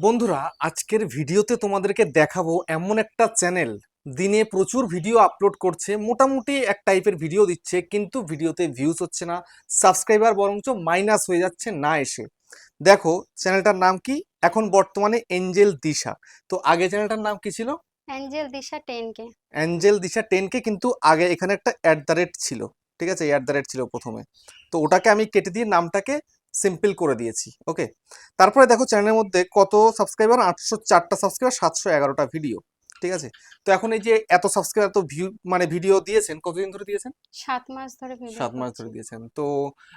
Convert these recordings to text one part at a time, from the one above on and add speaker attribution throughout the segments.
Speaker 1: বন্ধুরা আজকের ভিডিওতে তোমাদেরকে দেখাবো এমন একটা চ্যানেল। দিনে প্রচুর ভিডিও আপলোড করছে মোটামুটি এক টাইপের ভিডিও দিচ্ছে কিন্তু ভিডিওতে ভিউজ হচ্ছে না সাবস্ক্রাইবার বরঞ্চ মাইনাস হয়ে যাচ্ছে না এসে। দেখো চ্যানেলটার নাম কি? এখন বর্তমানে এঞ্জেল দিশা তো আগে চ্যানেলটার নাম কি ছিল?
Speaker 2: অ্যাঞ্জেল দিশা টেন কে
Speaker 1: অ্যাঞ্জেল দিশা টেনকে কিন্তু আগে এখানে একটা অ্যাট দ্য রেট ছিল। ঠিক আছে অ্যাট দ্য রেট ছিল প্রথমে। তো ওটাকে আমি কেটে দিয়ে নামটাকে সিম্পল করে দিয়েছি ওকে তারপরে দেখো চ্যানেলের মধ্যে কত সাবস্ক্রাইবার আটশো চারটা সাবস্ক্রাইবার সাতশো এগারোটা ভিডিও ঠিক আছে? তো এখন এই যে এত সাবস্ক্রাইবার এত ভিউ মানে ভিডিও দিয়েছেন কতদিন ধরে দিয়েছেন?
Speaker 2: সাত মাস ধরে ভিডিও
Speaker 1: সাত মাস ধরে দিয়েছেন। তো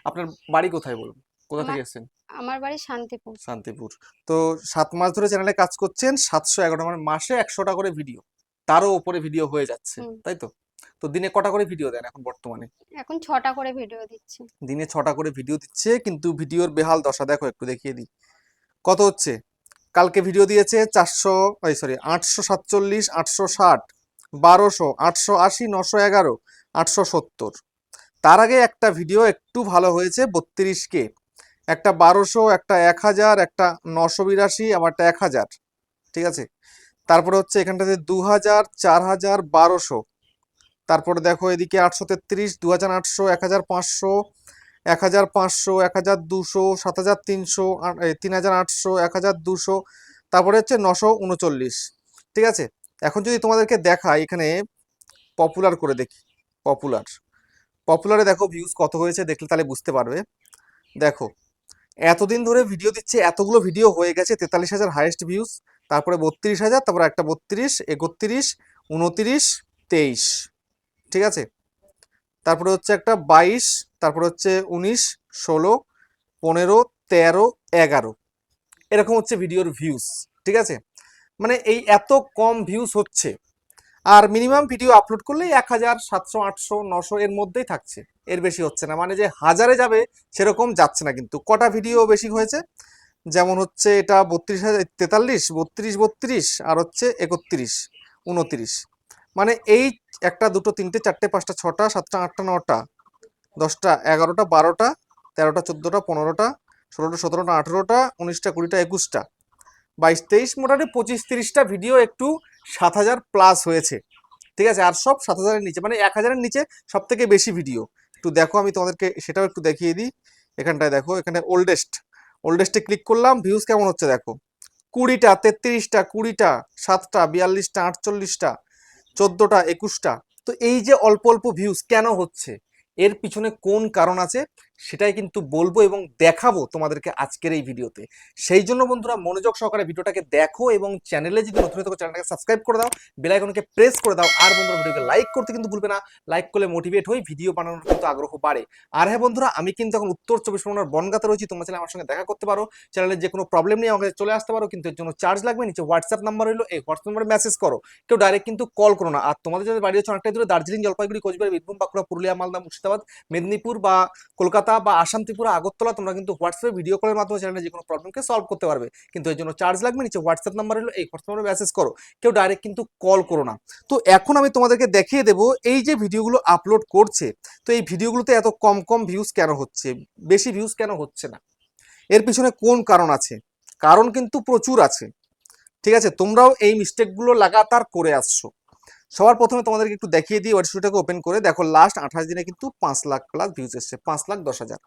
Speaker 1: আপনার বাড়ি কোথায় বলুন? কোথা থেকে
Speaker 2: আমার-
Speaker 1: এসেছেন?
Speaker 2: আমার বাড়ি শান্তিপুর।
Speaker 1: শান্তিপুর। তো সাত মাস ধরে চ্যানেলে কাজ করছেন সাতশো এগারোটা মানে মাসে একশোটা করে ভিডিও তারও উপরে ভিডিও হয়ে যাচ্ছে তাই তো? তো দিনে কটা করে ভিডিও দেন এখন বর্তমানে?
Speaker 2: এখন ছটা করে ভিডিও দিচ্ছি।
Speaker 1: দিনে ছটা করে ভিডিও দিচ্ছে কিন্তু ভিডিওর বেহাল দশা দেখো একটু দেখিয়ে দিই। কত হচ্ছে? কালকে ভিডিও দিয়েছে চারশো ওই সরি আটশো সাতচল্লিশ আটশো ষাট বারোশো আটশো আশি নশো এগারো আটশো সত্তর। তার আগে একটা ভিডিও একটু ভালো হয়েছে বত্রিশ কে। একটা বারোশো একটা এক হাজার একটা নশো বিরাশি আবার একটা এক হাজার। ঠিক আছে? তারপরে হচ্ছে এখানটাতে দু হাজার চার হাজার বারোশো। তারপরে দেখো এদিকে আটশো তেত্রিশ দু হাজার আটশো এক হাজার পাঁচশো এক হাজার পাঁচশো এক হাজার দুশো সাত হাজার তিনশো তিন হাজার আটশো এক হাজার দুশো, তারপরে হচ্ছে নশো উনচল্লিশ। ঠিক আছে? এখন যদি তোমাদেরকে দেখাই এখানে পপুলার করে দেখি পপুলার পপুলারে দেখো ভিউজ কত হয়েছে দেখলে তাহলে বুঝতে পারবে। দেখো, এতদিন ধরে ভিডিও দিচ্ছে, এতগুলো ভিডিও হয়ে গেছে, তেতাল্লিশ হাজার হাইয়েস্ট ভিউজ তারপরে বত্রিশ হাজার, তারপরে একটা বত্রিশ, একত্রিশ, উনত্রিশ, তেইশ। ঠিক আছে? তারপরে হচ্ছে একটা বাইশ, তারপরে হচ্ছে উনিশ, ষোলো, পনেরো, তেরো, এগারো। এরকম হচ্ছে ভিডিওর ভিউজ ঠিক আছে? মানে এই এত কম ভিউজ হচ্ছে, আর মিনিমাম ভিডিও আপলোড করলেই এক হাজার সাতশো, আটশো, নশো এর মধ্যেই থাকছে। এর বেশি হচ্ছে না মানে যে হাজারে যাবে সেরকম যাচ্ছে না কিন্তু। কটা ভিডিও বেশি হয়েছে? যেমন হচ্ছে এটা বত্রিশ হাজার, তেতাল্লিশ, বত্রিশ বত্রিশ, আর হচ্ছে একত্রিশ, উনত্রিশ। মানে এই একটা, দুটো, তিনটে, চারটে, পাঁচটা, ছটা, সাতটা, আটটা, নটা, দশটা, এগারোটা, বারোটা, তেরোটা, চোদ্দোটা, পনেরোটা, ষোলোটা, সতেরোটা, আঠেরোটা, উনিশটা, কুড়িটা, একুশটা। বাইশ, তেইশ, মোটামুটি পঁচিশ, তিরিশটা ভিডিও একটু সাত হাজার প্লাস হয়েছে। ঠিক আছে? আর সব সাত হাজারের নিচে মানে এক হাজারের নিচে সব থেকে বেশি ভিডিও। একটু দেখো, আমি তোমাদেরকে সেটাও একটু দেখিয়ে দিই। এখানটায় দেখো, এখানে ওল্ডেস্ট ওল্ডেস্টে ক্লিক করলাম ভিউজ কেমন হচ্ছে দেখো? কুড়িটা, তেত্রিশটা, কুড়িটা, সাতটা, বিয়াল্লিশটা, আটচল্লিশটা চোদ্দোটা, একুশটা। তো এই যে অল্প অল্প ভিউজ কেন হচ্ছে? এর পিছনে কোন কারণ আছে? সেটাই কিন্তু বলব এবং দেখাবো তোমাদেরকে আজকের এই ভিডিওতে। সেই জন্য বন্ধুরা মনোযোগ সহকারে ভিডিওটাকে দেখো এবং চ্যানেলে যদি নতুন থাকো, চ্যানেলটাকে সাবস্ক্রাইব করে দাও বেল আইকনকে প্রেস করে দাও আর বন্ধুরা ভিডিওকে লাইক করতে কিন্তু ভুলবে না। লাইক করলে মোটিভেট হই ভিডিও বানানোর কিন্তু আগ্রহ বাড়ে। আর হ্যাঁ বন্ধুরা, আমি কিন্তু এখন উত্তর চব্বিশ পরগনার বনগাতে রয়েছি, তোমরা চাইলে আমার সঙ্গে দেখা করতে পারো। চ্যানেলের যে কোনো প্রবলেম নিয়ে আমাকে চলে আসতে পারো, কিন্তু এর জন্য চার্জ লাগবে, নিচে হোয়াটসঅ্যাপ নাম্বার হলো এই হোয়াটসঅ্যাপ নাম্বারে মেসেজ করো। কেউ ডাইরেক্ট কিন্তু কল করো না। আর তোমাদের যদি বাড়ি হচ্ছে অনেকটাই দূরে, দার্জিলিং, জলপাইগুড়ি, কোচবিহার, বীরভূম, বাঁকুড়া, পুরুলিয়া, মালদা, মুর্শিদাবাদ, মেদিনীপুর বা কলকাতা বা আসাম ত্রিপুরা আগরতলা তোমরা কিন্তু হোয়াটসঅ্যাপে ভিডিও কলের মাধ্যমে চ্যানেলে যে কোনো প্রবলেমকে সলভ করতে পারবে। কিন্তু এর জন্য চার্জ লাগবে, নিচে হোয়াটসঅ্যাপ নাম্বার হলো এই হোয়াটসঅ্যাপ নাম্বারে মেসেজ করো। কেউ ডাইরেক্ট কিন্তু কল করো না। তো এখন আমি তোমাদেরকে দেখিয়ে দেবো, এই যে ভিডিওগুলো আপলোড করছে, তো এই ভিডিওগুলোতে এত কম কম ভিউজ কেন হচ্ছে? বেশি ভিউজ কেন হচ্ছে না? এর পিছনে কোন কারণ আছে? কারণ কিন্তু প্রচুর আছে। ঠিক আছে? তোমরাও এই মিস্টেকগুলো লাগাতার করে আসছো। সবার প্রথমে তোমাদেরকে একটু দেখিয়ে দিই ওয়েবসাইটটাকে ওপেন করে। দেখো লাস্ট আঠাশ দিনে কিন্তু পাঁচ লাখ প্লাস ভিউজ এসছে, পাঁচ লাখ দশ হাজার।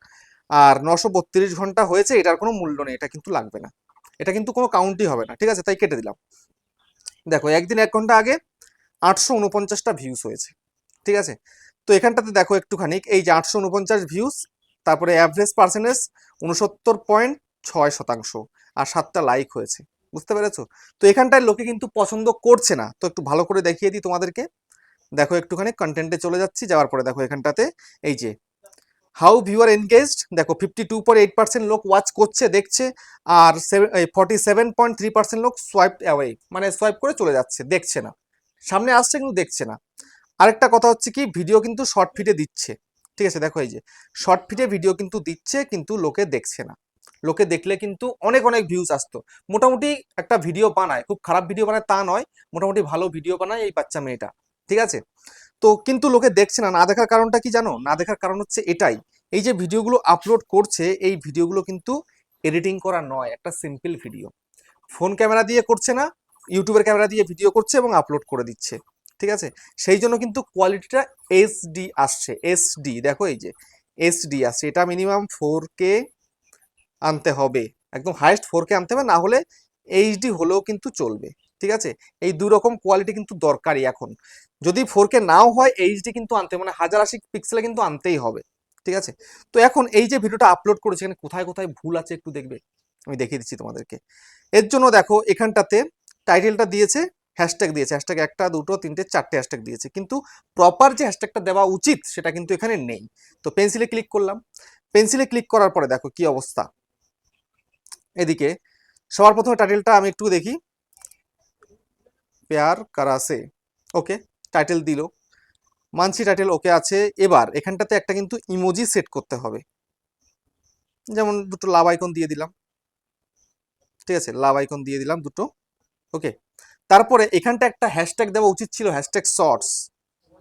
Speaker 1: আর নশো বত্রিশ ঘণ্টা হয়েছে, এটার কোনো মূল্য নেই, এটা কিন্তু লাগবে না। এটা কিন্তু কোনো কাউন্টই হবে না, ঠিক আছে? তাই কেটে দিলাম। দেখো, একদিন এক ঘণ্টা আগে আটশো উনপঞ্চাশটা ভিউজ হয়েছে, ঠিক আছে? তো এখানটাতে দেখো একটুখানি, এই যে আটশো উনপঞ্চাশ ভিউজ তারপরে অ্যাভারেজ পার্সেন্টেজ উনসত্তর পয়েন্ট ছয় শতাংশ, আর সাতটা লাইক হয়েছে। বুঝতে পেরেছ? তো এখানটায় লোকে কিন্তু পছন্দ করছে না। তো একটু ভালো করে দেখিয়ে দিই তোমাদেরকে। দেখো একটুখানি কন্টেন্টে চলে যাচ্ছি, যাওয়ার পরে দেখো এখানটাতে এই যে হাউ ভিউয়ার এনগেজড দেখো fifty two point eight percent লোক ওয়াচ করছে, দেখছে, আর forty seven point three percent লোক সোয়াইপ অ্যাওয়ে মানে সোয়াইপ করে চলে যাচ্ছে, দেখছে না। সামনে আসছে কিন্তু দেখছে না। আরেকটা কথা হচ্ছে কি ভিডিও কিন্তু শর্ট ফিটে দিচ্ছে। ঠিক আছে, দেখো এই যে শর্ট ফিটে ভিডিও কিন্তু দিচ্ছে, কিন্তু লোকে দেখছে না। লোকে দেখলে কিন্তু অনেক অনেক ভিউজ আসতো। মোটামুটি একটা ভিডিও বানায়, খুব খারাপ ভিডিও বানায় তা নয়, মোটামুটি ভালো ভিডিও বানায় এই বাচ্চা মেয়েটা, ঠিক আছে? তো কিন্তু লোকে দেখছে না না দেখার কারণটা কি জানো? না দেখার কারণ হচ্ছে এটাই, এই যে ভিডিওগুলো আপলোড করছে, এই ভিডিওগুলো কিন্তু এডিটিং করা নয়, একটা সিম্পল ভিডিও ফোন ক্যামেরা দিয়ে করছে না ইউটিউবের ক্যামেরা দিয়ে ভিডিও করছে এবং আপলোড করে দিচ্ছে, ঠিক আছে? সেই জন্য কিন্তু কোয়ালিটিটা এসডি আসছে এসডি দেখো এই যে এসডি আসছে, এটা মিনিমাম ফোর কে আনতে হবে। একদম হাইয়েস্ট ফোর কে আনতে হবে, না হলে এইচডি হলেও কিন্তু চলবে, ঠিক আছে? এই দু রকম কোয়ালিটি কিন্তু দরকারই এখন। যদি ফোর কে নাও হয় এইচডি কিন্তু আনতে মানে হাজার আশি পিক্সেলে কিন্তু আনতেই হবে, ঠিক আছে? তো এখন এই যে ভিডিওটা আপলোড করেছে, এখানে কোথায় কোথায় ভুল আছে একটু দেখবে? আমি দেখিয়ে দিচ্ছি তোমাদেরকে। এর জন্য দেখো, এখানটাতে টাইটেলটা দিয়েছে হ্যাশট্যাগ দিয়েছে। হ্যাশট্যাগ একটা, দুটো, তিনটে, চারটে হ্যাশট্যাগ দিয়েছে। কিন্তু প্রপার যে হ্যাশট্যাগটা দেওয়া উচিত, সেটা কিন্তু এখানে নেই। তো পেন্সিলে ক্লিক করলাম। পেন্সিলে ক্লিক করার পরে দেখো কি অবস্থা। এদিকে। সবার প্রথমে টাইটেলটা আমি একটু দেখি। পেয়ার কারাসে। ওকে টাইটেল দিল। মানছি টাইটেল ওকে আছে। এবার এখানটাতে একটা কিন্তু ইমোজি সেট করতে হবে। যেমন দুটো লাভ আইকন দিয়ে দিলাম। ঠিক আছে, লাভ আইকন দিয়ে দিলাম দুটো। ওকে, তারপরে এখানটা একটা হ্যাশট্যাগ দেওয়া উচিত ছিল হ্যাশট্যাগ শর্টস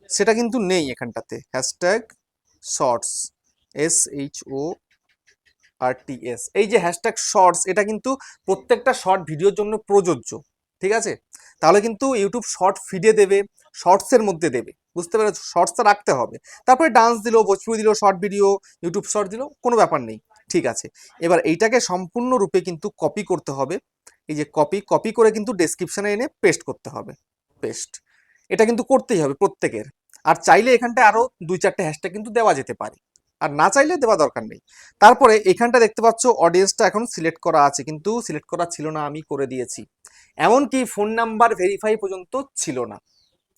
Speaker 1: সেটা কিন্তু নেই এখানটাতে। Hashtag shorts S H O R T S এই যে হ্যাশট্যাগ শর্টস এটা কিন্তু প্রত্যেকটা শর্ট ভিডিওর জন্য প্রযোজ্য, ঠিক আছে? তাহলে কিন্তু ইউটিউব শর্ট ফিডে দেবে শর্টসের মধ্যে দেবে, বুঝতে পেরেছ? শর্টসটা রাখতে হবে। তারপরে ডান্স দিল, ভোজপুরি দিল শর্ট ভিডিও ইউটিউব শর্ট দিল, কোনো ব্যাপার নেই, ঠিক আছে? এবার এইটাকে সম্পূর্ণরূপে কিন্তু কপি করতে হবে, এই যে কপি কপি করে কিন্তু ডেসক্রিপশনে এনে পেস্ট করতে হবে পেস্ট এটা কিন্তু করতেই হবে প্রত্যেকের। আর চাইলে এখানটায় আরও দুই চারটে হ্যাশট্যাগ কিন্তু দেওয়া যেতে পারে। আর না চাইলে দেওয়া দরকার নেই। তারপরে এখানটা দেখতে পাচ্ছ অডিয়েন্সটা এখন সিলেক্ট করা আছে, কিন্তু সিলেক্ট করা ছিল না, আমি করে দিয়েছি। এমনকি ফোন নাম্বার ভেরিফাই পর্যন্ত ছিল না।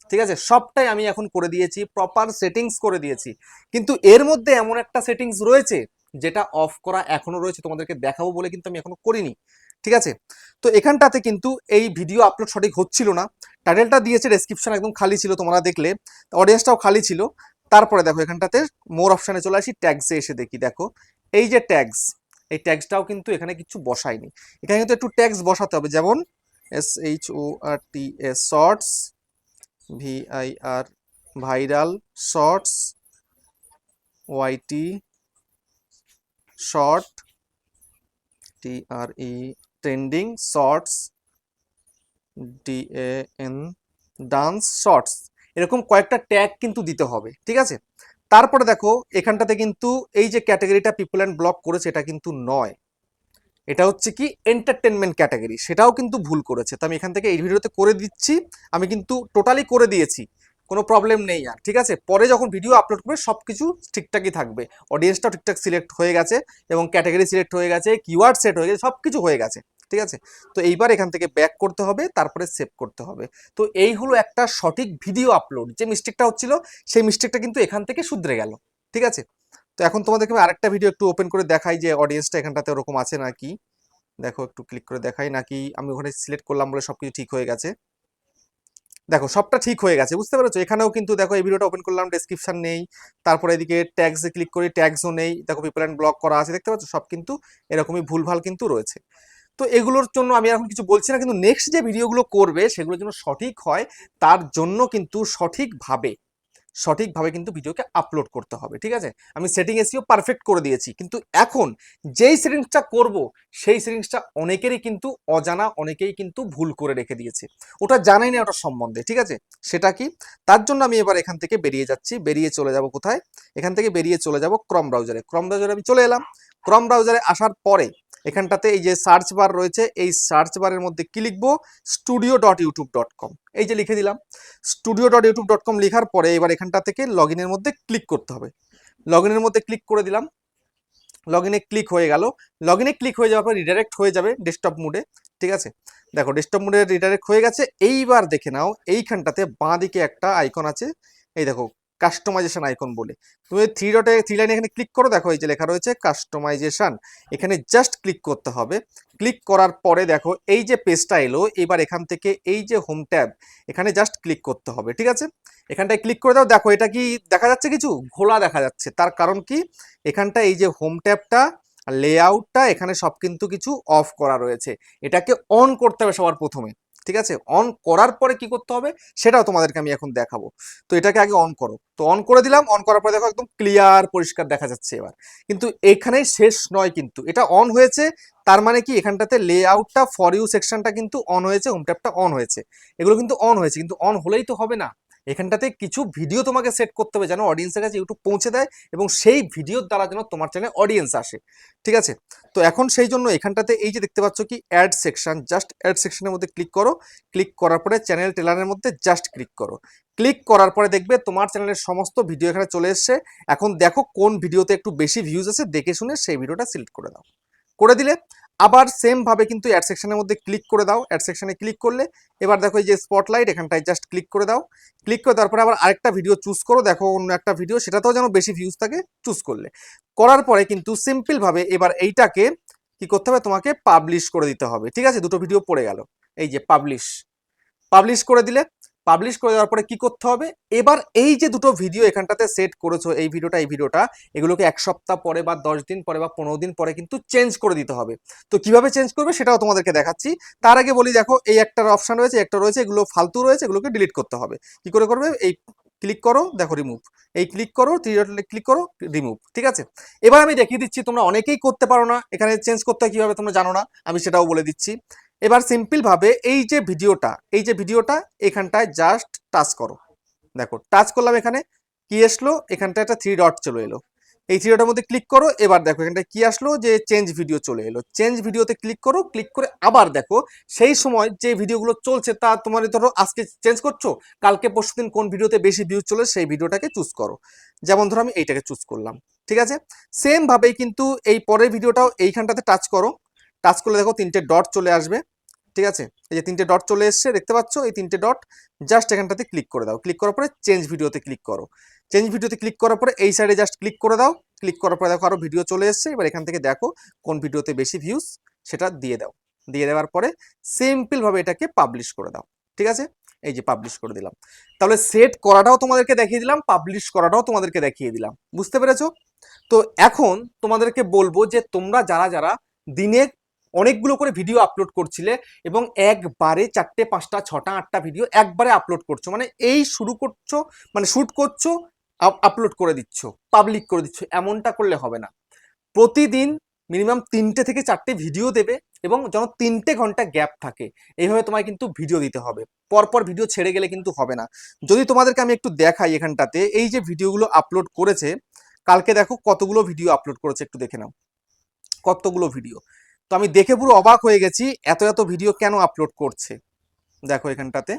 Speaker 1: ঠিক আছে? সবটাই আমি এখন করে দিয়েছি প্রপার সেটিংস করে দিয়েছি। কিন্তু এর মধ্যে এমন একটা সেটিংস রয়েছে, যেটা অফ করা এখনও রয়েছে, তোমাদেরকে দেখাবো বলে কিন্তু আমি এখনও করিনি। ঠিক আছে? তো এখানটাতে কিন্তু এই ভিডিও আপলোড সঠিক হচ্ছিল না। টাইটেলটা দিয়েছে ডেসক্রিপশন একদম খালি ছিল তোমরা দেখলে। অডিয়েন্সটাও খালি ছিল। তারপরে দেখো এখানটাতে মোর অপশানে চলে আসি ট্যাগসে এসে দেখি। দেখো, এই যে ট্যাগস এই ট্যাগসটাও কিন্তু এখানে কিছু বসায়নি। এখানে কিন্তু একটু ট্যাগস বসাতে হবে, যেমন S H O R T S shorts V I R viral shorts Y T short T R E trending shorts D A N dance shorts এরকম কয়েকটা ট্যাগ কিন্তু দিতে হবে, ঠিক আছে? তারপরে দেখো, এখানটাতে কিন্তু এই যে ক্যাটাগরিটা পিপল অ্যান্ড ব্লক করেছে, এটা কিন্তু নয়। এটা হচ্ছে কি এন্টারটেনমেন্ট ক্যাটাগরি সেটাও কিন্তু ভুল করেছে। তো আমি এখান থেকে এই ভিডিওতে করে দিচ্ছি, আমি কিন্তু টোটালি করে দিয়েছি, কোনো প্রবলেম নেই আর, ঠিক আছে? পরে যখন ভিডিও আপলোড করবে সব কিছু ঠিকঠাকই থাকবে। অডিয়েন্সটাও ঠিকঠাক সিলেক্ট হয়ে গেছে এবং ক্যাটাগরি সিলেক্ট হয়ে গেছে কিওয়ার্ড সেট হয়ে গেছে সব কিছু হয়ে গেছে। ঠিক আছে? তো এইবার এখান থেকে ব্যাক করতে হবে, তারপরে সেভ করতে হবে। তো এই হলো একটা সঠিক ভিডিও আপলোড যে মিস্টেকটা হচ্ছিল, সেই মিস্টেকটা কিন্তু এখান থেকে শুধরে গেল। ঠিক আছে? তো এখন তোমাদেরকে আমি আরেকটা ভিডিও একটু ওপেন করে দেখাই যে অডিয়েন্সটা এখানটাতে ওরকম আছে নাকি। দেখো, একটু ক্লিক করে দেখাই নাকি। আমি ওখানে সিলেক্ট করলাম বলে সব কিছু ঠিক হয়ে গেছে। দেখো, সবটা ঠিক হয়ে গেছে, বুঝতে পেরেছ? এখানেও কিন্তু দেখো, এই ভিডিওটা ওপেন করলাম ডেসক্রিপশন নেই। তারপরে এদিকে ট্যাগসে ক্লিক করি ট্যাগসও নেই। দেখো পিপল অ্যান্ড ব্লক করা আছে, দেখতে পাচ্ছ? সব কিন্তু এরকমই ভুলভাল কিন্তু রয়েছে। তো এগুলোর জন্য আমি এখন কিছু বলছি না, কিন্তু নেক্সট যে ভিডিওগুলো করবে সেগুলোর জন্য সঠিক হয়, তার জন্য কিন্তু সঠিকভাবে সঠিকভাবে কিন্তু ভিডিওকে আপলোড করতে হবে, ঠিক আছে? আমি সেটিং এসিও পারফেক্ট করে দিয়েছি, কিন্তু এখন যেই সেটিংসটা করব, সেই সেটিংসটা অনেকেরই কিন্তু অজানা, অনেকেই কিন্তু ভুল করে রেখে দিয়েছে। ওটা জানাই না ওটা সম্বন্ধে, ঠিক আছে? সেটা কি? তার জন্য আমি এবার এখান থেকে বেরিয়ে যাচ্ছি, বেরিয়ে চলে যাব কোথায়? এখান থেকে বেরিয়ে চলে যাব ক্রম ব্রাউজারে ক্রম ব্রাউজারে আমি চলে এলাম। ক্রম ব্রাউজারে আসার পরে এখানটাতে এই যে সার্চ বার রয়েছে, এই সার্চ বারের মধ্যে কি লিখব? Studio dot YouTube dot com এই যে লিখে দিলাম। Studio dot YouTube dot com লেখার পরে এবার এখানটা থেকে লগ ইনের মধ্যে ক্লিক করতে হবে। লগ ইনের মধ্যে ক্লিক করে দিলাম। লগ ইনে ক্লিক হয়ে গেল। লগ ইনে ক্লিক হয়ে যাওয়ার পর রিডাইরেক্ট হয়ে যাবে ডেস্কটপ মুডে ঠিক আছে? দেখো ডেস্কটপ মুডে রিডাইরেক্ট হয়ে গেছে। এইবার দেখে নাও, এইখানটাতে বাঁ দিকে একটা আইকন আছে। এই দেখো কাস্টমাইজেশন আইকন বলে। তুমি থ্রি ডটে থ্রি লাইনে এখানে ক্লিক করো, দেখো এই যে লেখা রয়েছে কাস্টমাইজেশন এখানে জাস্ট ক্লিক করতে হবে। ক্লিক করার পরে দেখো এই যে পেজটা এলো, এবার এখান থেকে এই যে হোম ট্যাব এখানে জাস্ট ক্লিক করতে হবে, ঠিক আছে? এখানটায় ক্লিক করে দাও। দেখো এটা কি দেখা যাচ্ছে কিছু? ঘোলা দেখা যাচ্ছে। তার কারণ কি? এখানটা এই যে হোম ট্যাবটা লেআউটটা এখানে সব কিন্তু কিছু অফ করা রয়েছে। এটাকে অন করতে হবে সবার প্রথমে। ঠিক আছে? অন করার পরে কি করতে হবে? সেটাও তোমাদেরকে আমি এখন দেখাবো। তো এটাকে আগে অন করো। তো অন করে দিলাম অন করার পরে দেখো একদম ক্লিয়ার পরিষ্কার দেখা যাচ্ছে এবার। কিন্তু এখানেই শেষ নয় কিন্তু। এটা অন হয়েছে, তার মানে কি এখানটাতে লে আউটটা ফর ইউ সেকশনটা কিন্তু অন হয়েছে হোম ট্যাপটা অন হয়েছে। এগুলো কিন্তু অন হয়েছে, কিন্তু অন হলেই তো হবে না। এখানটাতে কিছু ভিডিও তোমাকে সেট করতে হবে যেন অডিয়েন্সের কাছে ইউটিউব পৌঁছে দেয় এবং সেই ভিডিওর দ্বারা যেন তোমার চ্যানেলে অডিয়েন্স আসে। ঠিক আছে? তো এখন সেই জন্য এখানটাতে এই যে দেখতে পাচ্ছ কি অ্যাড সেকশন জাস্ট অ্যাড সেকশনের মধ্যে ক্লিক করো। ক্লিক করার পরে চ্যানেল টেলারের মধ্যে জাস্ট ক্লিক করো। ক্লিক করার পরে দেখবে তোমার চ্যানেলের সমস্ত ভিডিও এখানে চলে এসছে। এখন দেখো কোন ভিডিওতে একটু বেশি ভিউজ আছে, দেখে শুনে সেই ভিডিওটা সিলেক্ট করে দাও। করে দিলে আবার সেম ভাবে কিন্তু অ্যাড সেকশনের মধ্যে ক্লিক করে দাও। অ্যাড সেকশনে ক্লিক করলে, এবার দেখো এই যে স্পটলাইট এখানটায় জাস্ট ক্লিক করে দাও। ক্লিক করে তারপরে আবার আরেকটা ভিডিও চুজ করো। দেখো অন্য একটা ভিডিও সেটাতেও যেন বেশি ভিউজ থাকে চুজ করলে। করার পরে কিন্তু সিম্পল ভাবে এবার এইটাকে কি করতে হবে? তোমাকে পাবলিশ করে দিতে হবে। ঠিক আছে? দুটো ভিডিও পড়ে গেল। এই যে পাবলিশ পাবলিশ করে দিলে পাবলিশ করে দেওয়ার পরে কি করতে হবে? এবার এই যে দুটো ভিডিও এখানটাতে সেট করেছ, এই ভিডিওটা এই ভিডিওটা এগুলোকে এক সপ্তাহ পরে বা দশ দিন পরে বা পনেরো দিন পরে কিন্তু চেঞ্জ করে দিতে হবে। তো কীভাবে চেঞ্জ করবে সেটাও তোমাদেরকে দেখাচ্ছি। তার আগে বলি, দেখো, এই একটার অপশন রয়েছে, একটা রয়েছে, এগুলো ফালতু রয়েছে, এগুলোকে ডিলিট করতে হবে। কি করে করবে? এই ক্লিক করো, দেখো রিমুভ এই ক্লিক করো ক্লিক করো রিমুভ ঠিক আছে? এবার আমি দেখিয়ে দিচ্ছি, তোমরা অনেকেই করতে পারো না। এখানে চেঞ্জ করতে হয় কীভাবে তোমরা জানো না, আমি সেটাও বলে দিচ্ছি। এবার সিম্পল ভাবে এই যে ভিডিওটা, এই যে ভিডিওটা এখানটায় জাস্ট টাচ করো। দেখো টাচ করলাম এখানে, কি আসলো? এখানটা একটা থ্রি ডট চলে এলো। এই থ্রি ডটের মধ্যে ক্লিক করো, এবার দেখো এখানটা কি আসলো? যে চেঞ্জ ভিডিও চলে এলো। চেঞ্জ ভিডিওতে ক্লিক করো ক্লিক করে আবার দেখো, সেই সময় যে ভিডিওগুলো চলছে তা তোমার ধরো আজকে চেঞ্জ করছ, কালকে পরশু দিন কোন ভিডিওতে বেশি ভিউজ চলে সেই ভিডিওটাকে চুজ করো। যেমন ধরো আমি এইটাকে চুজ করলাম, ঠিক আছে? সেম ভাবেই কিন্তু এই পরের ভিডিওটাও এইখানটাতে টাচ করো। টাচ করলে দেখো তিনটে ডট চলে আসবে, ঠিক আছে? এই যে তিনটে ডট চলে এসছে, দেখতে পাচ্ছ? এই তিনটে ডট জাস্ট এখানটাতে ক্লিক করে দাও। ক্লিক করার পরে চেঞ্জ ভিডিওতে ক্লিক করো। চেঞ্জ ভিডিওতে ক্লিক করার পরে এই সাইডে জাস্ট ক্লিক করে দাও। ক্লিক করার পরে দেখো আরও ভিডিও চলে এসছে। এবার এখান থেকে দেখো কোন ভিডিওতে বেশি ভিউজ সেটা দিয়ে দাও। দিয়ে দেওয়ার পরে সিম্পল ভাবে এটাকে পাবলিশ করে দাও, ঠিক আছে? এই যে পাবলিশ করে দিলাম। তাহলে সেট করাটাও তোমাদেরকে দেখিয়ে দিলাম পাবলিশ করাটাও তোমাদেরকে দেখিয়ে দিলাম। বুঝতে পেরেছ? তো এখন তোমাদেরকে বলব যে তোমরা যারা যারা দিনে অনেকগুলো করে ভিডিও আপলোড করছিলে এবং একবারে চারটে, পাঁচটা, ছটা, আটটা ভিডিও একবারে আপলোড করছ। মানে এই শুরু করছ মানে শ্যুট করছ আপলোড করে দিচ্ছ পাবলিক করে দিচ্ছ, এমনটা করলে হবে না। প্রতিদিন মিনিমাম তিনটে থেকে চারটে ভিডিও দেবে এবং যেন তিনটে ঘণ্টা গ্যাপ থাকে। এইভাবে তোমায় কিন্তু ভিডিও দিতে হবে। পরপর ভিডিও ছেড়ে গেলে কিন্তু হবে না। যদি তোমাদেরকে আমি একটু দেখাই এখানটাতে, এই যে ভিডিওগুলো আপলোড করেছে, কালকে দেখো কতগুলো ভিডিও আপলোড করেছে, একটু দেখে নাও। কতগুলো ভিডিও তো আমি দেখে পুরো অবাক হয়ে গেছি, এত এত ভিডিও কেন আপলোড করছে? দেখো এখানটাতে।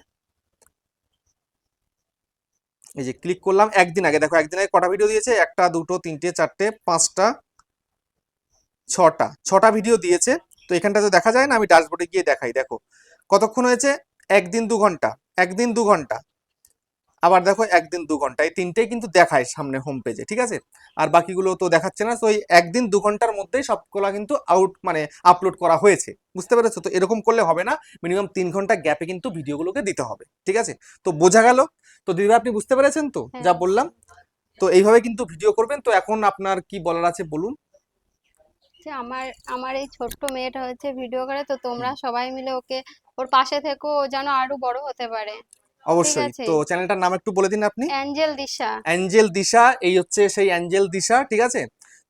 Speaker 1: এই যে ক্লিক করলাম, একদিন আগে, দেখো একদিন আগে কটা ভিডিও দিয়েছে? একটা, দুটো, তিনটে, চারটে, পাঁচটা, ছটা। ছটা ভিডিও দিয়েছে। তো এখানটাতে দেখা যায় না? আমি ড্যাশবোর্ডে গিয়ে দেখাই, দেখো। কতক্ষণ হয়েছে? একদিন দু ঘণ্টা। একদিন দু ঘণ্টা। আবার দেখো একদিন দু ঘণ্টা। এই তিনটেই কিন্তু দেখায় সামনে হোম পেজে ঠিক আছে? আর বাকিগুলো তো দেখাচ্ছে না। তো ওই একদিন দু ঘণ্টার মধ্যেই সবগুলো কিন্তু আউট মানে আপলোড করা হয়েছে। বুঝতে পেরেছ? তো এরকম করলে হবে না। মিনিমাম তিন ঘণ্টা গ্যাপে কিন্তু ভিডিওগুলোকে দিতে হবে ঠিক আছে? তো বোঝা গেল। তো দিদিভাই আপনি বুঝতে পেরেছেন তো?
Speaker 2: হ্যাঁ।
Speaker 1: যা বললাম। তো এইভাবে কিন্তু ভিডিও করবেন। তো এখন আপনার কি বলার আছে বলুন?
Speaker 2: আমার আমার এই ছোট্ট মেয়েটা হচ্ছে ভিডিও করে। তো তোমরা সবাই মিলে ওকে ওর পাশে থেকো। যেন আরও বড় হতে পারে।
Speaker 1: অবশ্যই। তো চ্যানেলটার নাম একটু বলে দিন আপনি।
Speaker 2: অ্যাঞ্জেল দিশা।
Speaker 1: অ্যাঞ্জেল দিশা এই হচ্ছে সেই অ্যাঞ্জেল দিশা ঠিক আছে?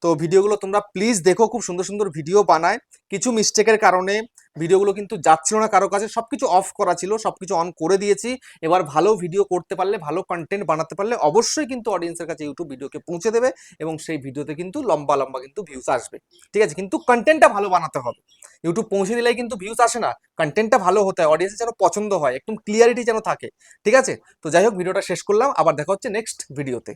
Speaker 1: তো ভিডিওগুলো তোমরা প্লিজ দেখো, খুব সুন্দর সুন্দর ভিডিও বানায়। কিছু মিস্টেকের কারণে ভিডিওগুলো কিন্তু যাচ্ছিল না কারও কাছে, সবকিছু অফ করা ছিল, সবকিছু অন করে দিয়েছি। এবার ভালো ভিডিও করতে পারলে, ভালো কন্টেন্ট বানাতে পারলে অবশ্যই কিন্তু অডিয়েন্সের কাছে ইউটিউব ভিডিওকে পৌঁছে দেবে এবং সেই ভিডিওতে কিন্তু লম্বা লম্বা কিন্তু ভিউজ আসবে। ঠিক আছে? কিন্তু কন্টেন্টটা ভালো বানাতে হবে। ইউটিউব পৌঁছে দিলেই কিন্তু ভিউজ আসে না। কন্টেন্টটা ভালো হতে হয় অডিয়েন্সের যেন পছন্দ হয়, একদম ক্লিয়ারিটি যেন থাকে। ঠিক আছে? তো যাই হোক ভিডিওটা শেষ করলাম। আবার দেখা হচ্ছে নেক্সট ভিডিওতে